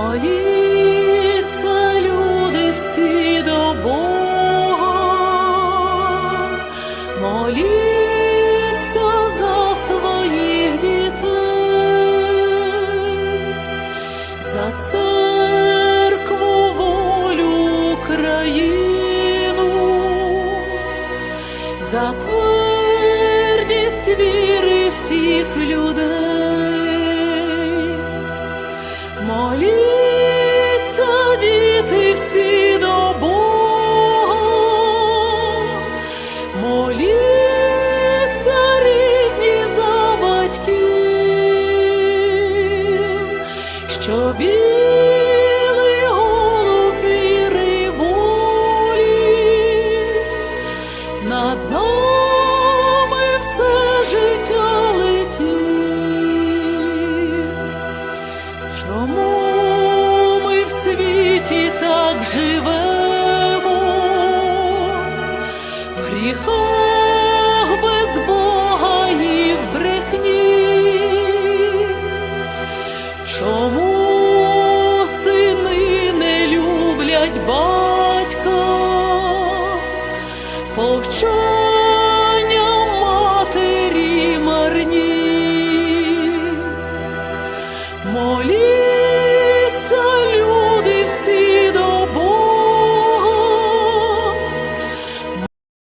Моліться, люди всі до Бога, моліться за своїх дітей, за церкву волю Україну, за твердість віри всіх людей. Моліться, рідні за батьків, що білий над нами все життя летів. Чому ми в світі так живемо, в повчання матері марні? Молі